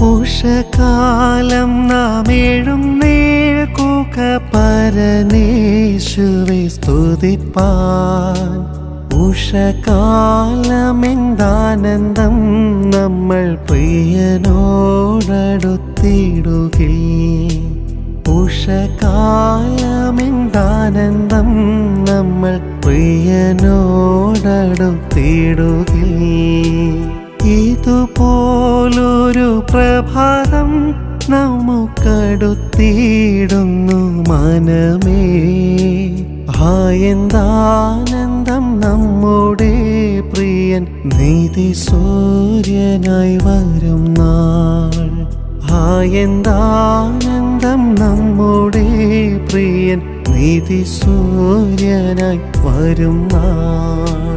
ഉഷകാലം നാം ഏഴും നേൽക്കുക പരനേശുവെ സ്തുതിപ്പാൻ. ഉഷകാലമെന്താനന്ദം നമ്മൾ പ്രിയനോടടുത്തിടുകിൽ. ഉഷകാലമെന്താനന്ദം നമ്മൾ പ്രിയനോടടുത്തിടുകിൽ. പ്രഭാതം നമുക്കടുത്തിടുന്നു മനമേ. ഹായന്താനന്ദം നമ്മുടെ പ്രിയൻ നീതി സൂര്യനായി വരും നാൾ. ഹായന്താനന്ദം നമ്മുടെ പ്രിയൻ നീതി സൂര്യനായി വരും നാൾ.